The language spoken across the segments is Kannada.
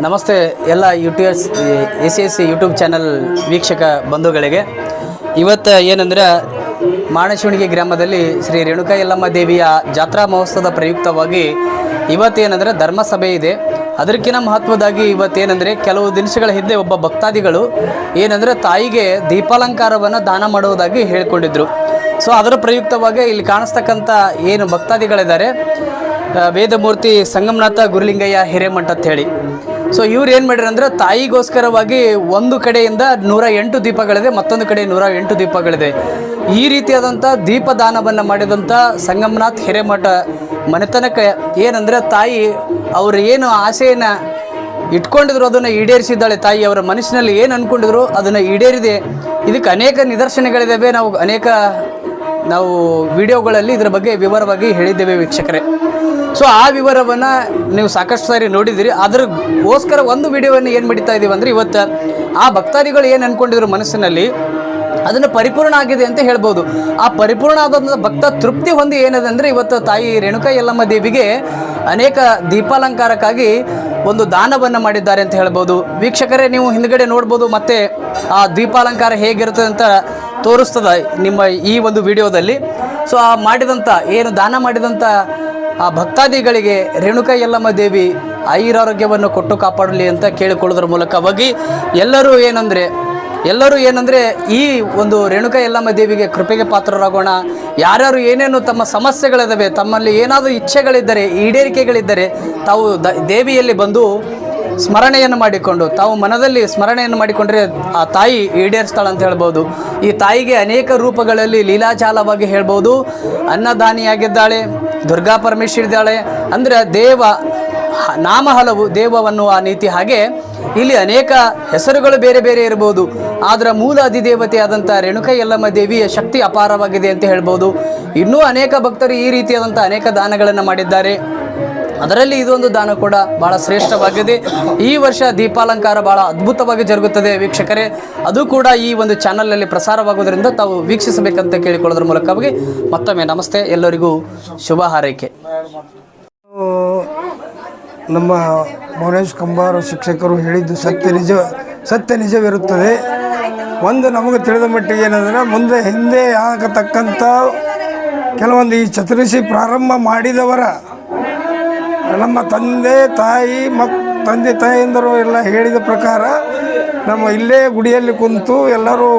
ನಮಸ್ತೆ ಎಲ್ಲ YouTubes A C S YouTube channel ವೀಕ್ಷಕ ಬಂಧುಗಳಿಗೆ. ಇವತ್ತು ಏನಂದ್ರೆ, ಮಾಣಶಿವಣಿಗೆ ಗ್ರಾಮದಲ್ಲಿ ಶ್ರೀ ರೇಣುಕಾ ಯಲ್ಲಮ್ಮ ದೇವಿಯ ಜಾತ್ರಾ ಮಹೋತ್ಸವದ ಪ್ರಯುಕ್ತವಾಗಿ ಇವತ್ತೇನೆಂದರೆ ಧರ್ಮಸಭೆ ಇದೆ. ಅದಕ್ಕಿಂತ ಮಹತ್ವದಾಗಿ ಇವತ್ತೇನೆಂದರೆ ಕೆಲವು ದಿನಗಳ ಹಿಂದೆ ಒಬ್ಬ ಭಕ್ತಾದಿಗಳು ಏನಂದರೆ ತಾಯಿಗೆ ದೀಪಾಲಂಕಾರವನ್ನು ದಾನ ಮಾಡುವುದಾಗಿ ಹೇಳಿಕೊಂಡಿದ್ರು. ಸೊ, ಅದರ ಪ್ರಯುಕ್ತವಾಗಿ ಇಲ್ಲಿ ಕಾಣಿಸ್ತಕ್ಕಂಥ ಏನು ಭಕ್ತಾದಿಗಳಿದ್ದಾರೆ ವೇದಮೂರ್ತಿ ಸಂಗಮನಾಥ ಗುರುಲಿಂಗಯ್ಯ ಹಿರೇಮಠ ಅಂತ ಹೇಳಿ. ಸೊ ಇವ್ರು ಏನು ಮಾಡ್ಯಾರ ಅಂದ್ರೆ ತಾಯಿಗೋಸ್ಕರವಾಗಿ ಒಂದು ಕಡೆಯಿಂದ ನೂರ ಎಂಟು ದೀಪಗಳಿದೆ, ಮತ್ತೊಂದು ಕಡೆ ನೂರ ಎಂಟು ದೀಪಗಳಿದೆ. ಈ ರೀತಿಯಾದಂಥ ದೀಪದಾನವನ್ನು ಮಾಡಿದಂಥ ಸಂಗಮನಾಥ್ ಹಿರೇಮಠ ಮನೆತನಕ್ಕೆ ಏನಂದ್ರೆ ತಾಯಿ ಅವರು ಏನು ಆಸೆಯನ್ನು ಇಟ್ಕೊಂಡಿದ್ರು, ಅದನ್ನು ಈಡೇರಿಸಿದ್ದಾಳೆ. ತಾಯಿ ಅವರ ಮನಸ್ಸಿನಲ್ಲಿ ಏನು ಅಂದ್ಕೊಂಡಿದ್ರು ಅದನ್ನು ಈಡೇರಿದೆ. ಇದಕ್ಕೆ ಅನೇಕ ನಿದರ್ಶನಗಳಿದ್ದಾವೆ ನಾವು ಅನೇಕ ನಾವು ವಿಡಿಯೋಗಳಲ್ಲಿ ಇದರ ಬಗ್ಗೆ ವಿವರವಾಗಿ ಹೇಳಿದ್ದೇವೆ ವೀಕ್ಷಕರೇ. ಸೊ ಆ ವಿವರವನ್ನು ನೀವು ಸಾಕಷ್ಟು ಸಾರಿ ನೋಡಿದಿರಿ ಅದ್ರಗೋಸ್ಕರ ಒಂದು ವಿಡಿಯೋವನ್ನು ಏನು ಮಾಡಿತಾ ಇದ್ದೀವಿ ಅಂದರೆ ಇವತ್ತು ಆ ಭಕ್ತಾದಿಗಳು ಏನು ಅಂದ್ಕೊಂಡಿದ್ರು ಮನಸ್ಸಿನಲ್ಲಿ ಅದನ್ನು ಪರಿಪೂರ್ಣ ಆಗಿದೆ ಅಂತ ಹೇಳ್ಬೋದು. ಆ ಪರಿಪೂರ್ಣ ಆದಂಥ ಭಕ್ತ ತೃಪ್ತಿ ಹೊಂದಿ ಏನಿದೆ ಅಂದರೆ ಇವತ್ತು ತಾಯಿ ರೇಣುಕಾ ಯಲ್ಲಮ್ಮ ದೇವಿಗೆ ಅನೇಕ ದೀಪಾಲಂಕಾರಕ್ಕಾಗಿ ಒಂದು ದಾನವನ್ನು ಮಾಡಿದ್ದಾರೆ ಅಂತ ಹೇಳ್ಬೋದು. ವೀಕ್ಷಕರೇ, ನೀವು ಹಿಂದ್ಗಡೆ ನೋಡ್ಬೋದು ಮತ್ತೆ ಆ ದೀಪಾಲಂಕಾರ ಹೇಗಿರುತ್ತೆ ಅಂತ ತೋರಿಸ್ತದೆ ನಿಮ್ಮ ಈ ಒಂದು ವಿಡಿಯೋದಲ್ಲಿ. ಸೊ ಆ ಮಾಡಿದಂಥ ಏನು ದಾನ ಮಾಡಿದಂಥ ಆ ಭಕ್ತಾದಿಗಳಿಗೆ ರೇಣುಕ ಯಲ್ಲಮ್ಮ ದೇವಿ ಆಯುರಾರೋಗ್ಯವನ್ನು ಕೊಟ್ಟು ಕಾಪಾಡಲಿ ಅಂತ ಕೇಳಿಕೊಳ್ಳೋದ್ರ ಮೂಲಕವಾಗಿ ಎಲ್ಲರೂ ಏನಂದರೆ ಎಲ್ಲರೂ ಏನಂದರೆ ಈ ಒಂದು ರೇಣುಕ ಯಲ್ಲಮ್ಮ ದೇವಿಗೆ ಕೃಪೆಗೆ ಪಾತ್ರರಾಗೋಣ. ಯಾರ್ಯಾರು ಏನೇನು ತಮ್ಮ ಸಮಸ್ಯೆಗಳಿದ್ದಾವೆ ತಮ್ಮಲ್ಲಿ ಏನಾದರೂ ಇಚ್ಛೆಗಳಿದ್ದರೆ, ಈಡೇರಿಕೆಗಳಿದ್ದರೆ ತಾವು ದ, ದೇವಿಯಲ್ಲಿ ಬಂದು ಸ್ಮರಣೆಯನ್ನು ಮಾಡಿಕೊಂಡು, ತಾವು ಮನದಲ್ಲಿ ಸ್ಮರಣೆಯನ್ನು ಮಾಡಿಕೊಂಡ್ರೆ ಆ ತಾಯಿ ಈಡೇರಿಸ್ತಾಳೆ ಅಂತ ಹೇಳ್ಬೋದು. ಈ ತಾಯಿಗೆ ಅನೇಕ ರೂಪಗಳಲ್ಲಿ ಲೀಲಾಜಾಲವಾಗಿ ಹೇಳ್ಬೋದು. ಅನ್ನದಾನಿಯಾಗಿದ್ದಾಳೆ. ದುರ್ಗಾ ಪರಮೇಶ್ವರಿ ಇದ್ದಾಳೆ ಅಂದರೆ ದೇವ, ನಾಮ ಹಲವು ದೇವವನ್ನುವ ನೀತಿ ಹಾಗೆ ಇಲ್ಲಿ ಅನೇಕ ಹೆಸರುಗಳು ಬೇರೆ ಬೇರೆ ಇರಬಹುದು ಆದರೆ ಮೂಲ ಅಧಿದೇವತೆಯಾದಂಥ ರೇಣುಕ ಯಲ್ಲಮ್ಮ ದೇವಿಯ ಶಕ್ತಿ ಅಪಾರವಾಗಿದೆ ಅಂತ ಹೇಳ್ಬೋದು. ಇನ್ನೂ ಅನೇಕ ಭಕ್ತರು ಈ ರೀತಿಯಾದಂಥ ಅನೇಕ ದಾನಗಳನ್ನು ಮಾಡಿದ್ದಾರೆ. ಅದರಲ್ಲಿ ಇದೊಂದು ದಾನ ಕೂಡ ಬಹಳ ಶ್ರೇಷ್ಠವಾಗಿದೆ. ಈ ವರ್ಷ ದೀಪಾಲಂಕಾರ ಬಹಳ ಅದ್ಭುತವಾಗಿ ಜರುಗುತ್ತದೆ ವೀಕ್ಷಕರೇ. ಅದು ಕೂಡ ಈ ಒಂದು ಚಾನಲ್ನಲ್ಲಿ ಪ್ರಸಾರವಾಗುವುದರಿಂದ ತಾವು ವೀಕ್ಷಿಸಬೇಕಂತ ಕೇಳಿಕೊಳ್ಳೋದ್ರ ಮೂಲಕವಾಗಿ ಮತ್ತೊಮ್ಮೆ ನಮಸ್ತೆ. ಎಲ್ಲರಿಗೂ ಶುಭ ಹಾರೈಕೆ. ನಮ್ಮ ಮೌನೇಶ್ ಕಂಬಾರ ಶಿಕ್ಷಕರು ಹೇಳಿದ್ದು ಸತ್ಯ ನಿಜ, ಸತ್ಯ ನಿಜವಿರುತ್ತದೆ. ಒಂದು ನಮಗೆ ತಿಳಿದ ಮಟ್ಟಿಗೆ ಏನಂದ್ರೆ, ಮುಂದೆ ಹಿಂದೆ ಆಗತಕ್ಕಂಥ ಕೆಲವೊಂದು ಈ ಚತುರಿಸಿ ಪ್ರಾರಂಭ ಮಾಡಿದವರ ನಮ್ಮ ತಂದೆ, ತಾಯಿ ಮಕ್, ತಂದೆ, ತಾಯಿಂದರು ಎಲ್ಲ ಹೇಳಿದ ಪ್ರಕಾರ ನಮ್ಮ ಇಲ್ಲೇ ಗುಡಿಯಲ್ಲಿ ಕುಂತು ಎಲ್ಲರೂ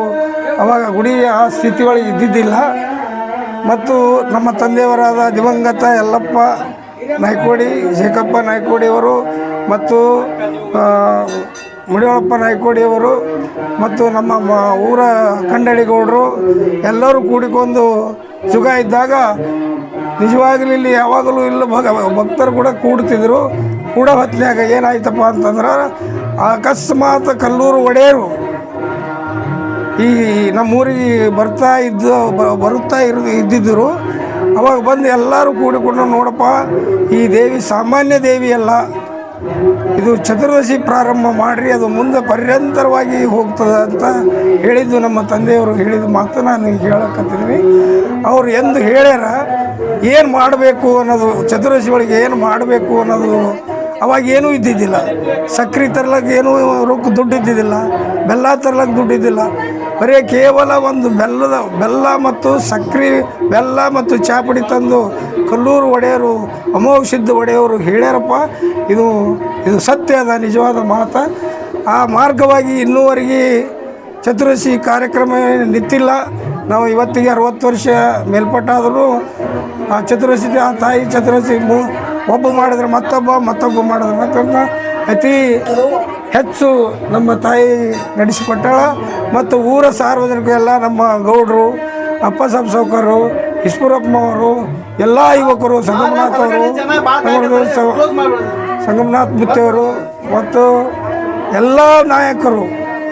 ಅವಾಗ ಗುಡಿ ಆ ಸ್ಥಿತಿ ಒಳಗೆ ಇದ್ದಿದ್ದಿಲ್ಲ. ಮತ್ತು ನಮ್ಮ ತಂದೆಯವರಾದ ದಿವಂಗತ ಯಲ್ಲಪ್ಪ ನಾಯ್ಕೋಡಿ, ಶೇಖಪ್ಪ ನಾಯ್ಕೋಡಿಯವರು ಮತ್ತು ಮುಡಿಯೊಳಪ್ಪ ನಾಯ್ಕೋಡಿಯವರು ಮತ್ತು ನಮ್ಮ ಮ- ಊರ ಕಂಡಳಿಗೌಡರು ಎಲ್ಲರೂ ಕೂಡಿಕೊಂಡು ಸುಖ ಇದ್ದಾಗ ನಿಜವಾಗ್ಲೂ ಇಲ್ಲಿ ಯಾವಾಗಲೂ ಇಲ್ಲ ಭಗ, ಭಕ್ತರು ಕೂಡ ಕೂಡ್ತಿದ್ರು. ಕೂಡ ಹೊತ್ತಿನಾಗ ಏನಾಯ್ತಪ್ಪ ಅಂತಂದ್ರೆ ಅಕಸ್ಮಾತ್ ಕಲ್ಲೂರು ಒಡೆಯರು ಈ ನಮ್ಮೂರಿಗೆ ಬರ್ತಾ ಇದ್ದ ಬರುತ್ತಾ ಇರು, ಇದ್ದಿದ್ದರು. ಅವಾಗ ಬಂದು ಎಲ್ಲರೂ ಕೂಡಿಕೊಂಡು ನೋಡಪ್ಪ, ಈ ದೇವಿ ಸಾಮಾನ್ಯ ದೇವಿ ಅಲ್ಲ ಇದು ಚತುರ್ದಶಿ ಪ್ರಾರಂಭ ಮಾಡಿರಿ, ಅದು ಮುಂದೆ ಪರ್ಯಂತರವಾಗಿ ಹೋಗ್ತದೆ ಅಂತ ಹೇಳಿದ್ದು ನಮ್ಮ ತಂದೆಯವರು ಹೇಳಿದ ಮಾತು ನಾನು ಹೇಳಕತ್ತಿದ್ದೀನಿ ಅವ್ರು ಎಂದು ಹೇಳ್ಯಾರ, ಏನು ಮಾಡಬೇಕು ಅನ್ನೋದು, ಚತುರ್ದಶಿ ಒಳಗೆ ಏನು ಮಾಡಬೇಕು ಅನ್ನೋದು ಅವಾಗ ಏನೂ ಇದ್ದಿದ್ದಿಲ್ಲ. ಸಕ್ಕರೆ ತರ್ಲಕ್ಕೆ ಏನೂ ರೊಕ್ಕ ದುಡ್ಡು ಇದ್ದಿದ್ದಿಲ್ಲ. ಬೆಲ್ಲ ತರ್ಲಕ್ಕೆ ದುಡ್ಡು ಇದ್ದಿಲ್ಲ. ಬರೀ ಕೇವಲ ಒಂದು ಬೆಲ್ಲದ, ಬೆಲ್ಲ ಮತ್ತು ಸಕ್ಕರೆ ಬೆಲ್ಲ ಮತ್ತು ಚಾಪುಡಿ ತಂದು ಕಲ್ಲೂರು ಒಡೆಯರು ಅಮೋಷಿದ್ದು ಒಡೆಯವರು ಹೇಳ್ಯಾರಪ್ಪ, ಇದು ಇದು ಸತ್ಯ ಅದ, ನಿಜವಾದ ಮಾತು. ಆ ಮಾರ್ಗವಾಗಿ ಇನ್ನೂವರೆಗೆ ಚತುರ್ದಶಿ ಕಾರ್ಯಕ್ರಮ ನಿಂತಿಲ್ಲ. ನಾವು ಇವತ್ತಿಗೆ ಅರವತ್ತು ವರ್ಷ ಮೇಲ್ಪಟ್ಟಾದರೂ ಆ ಚತುರ್ದಶಿ ಆ ತಾಯಿ ಚತುರಸಿ ಮು ಒಬ್ಬ ಮಾಡಿದ್ರೆ ಮತ್ತೊಬ್ಬ ಮತ್ತೊಬ್ಬ ಮಾಡಿದ್ರೆ ಮತ್ತೊಬ್ಬ. ಅತಿ ಹೆಚ್ಚು ನಮ್ಮ ತಾಯಿ ನಡೆಸಿಕೊಟ್ಟಾಳ. ಮತ್ತು ಊರ ಸಾರ್ವಜನಿಕರೆಲ್ಲ ನಮ್ಮ ಗೌಡರು ಅಪ್ಪ ಸಾಬ್ ಸೌಕರು ಈಶ್ವರಪ್ಪನವರು ಎಲ್ಲ ಯುವಕರು ಸಂಗಮನಾಥ್ ಅವರು ಸಂಗಮನಾಥ್ ಮುತ್ತೆಯವರು ಮತ್ತು ಎಲ್ಲ ನಾಯಕರು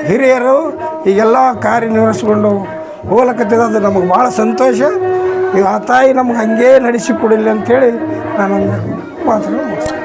ಹಿರಿಯರು ಈಗೆಲ್ಲ ಕಾರ್ಯನಿರ್ವಹಿಸ್ಕೊಂಡು ಹೋಗ್ಲಕತ್ತಿದ ಅದು ನಮಗೆ ಭಾಳ ಸಂತೋಷ. ಈಗ ಆ ತಾಯಿ ನಮ್ಗೆ ಹಂಗೆ ನಡೆಸಿ ಕೊಡಲಿ ಅಂಥೇಳಿ ನಾನು ಮಾತನ್ನು ಮುಗಿಸ್ತೇನೆ.